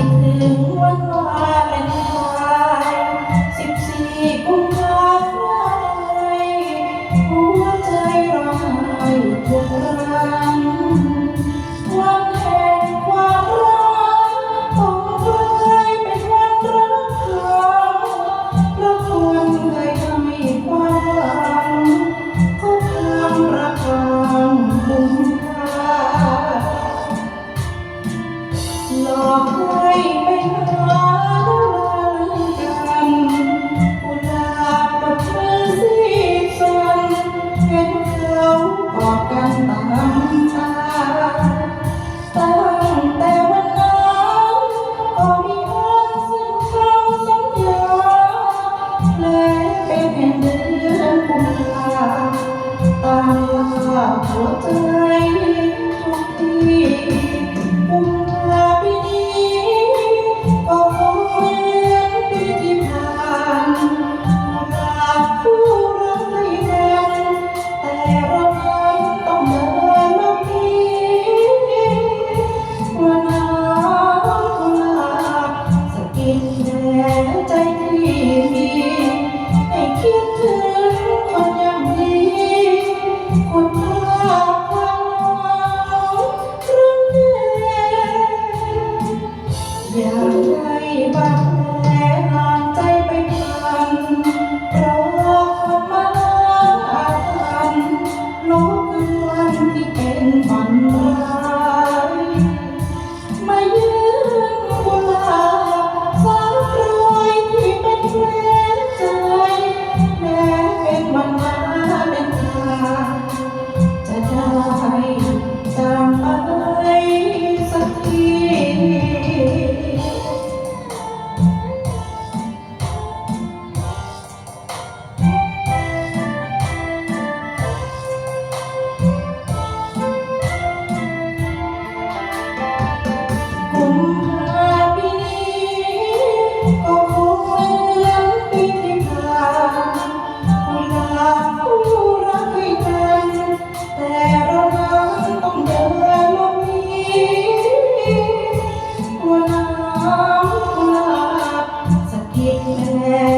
ถึงวันวาเลนไทน์สิบสี่กุมาพันธ์หัวใจร้องไห้ทุกราย ตายหัวใจทุกที ก็คงไม่เลืนปีที่ผ่นเาคู่รักกัน แต่เราต้องเดินลงนี้กลัวน้ำหลากสะกิดแม่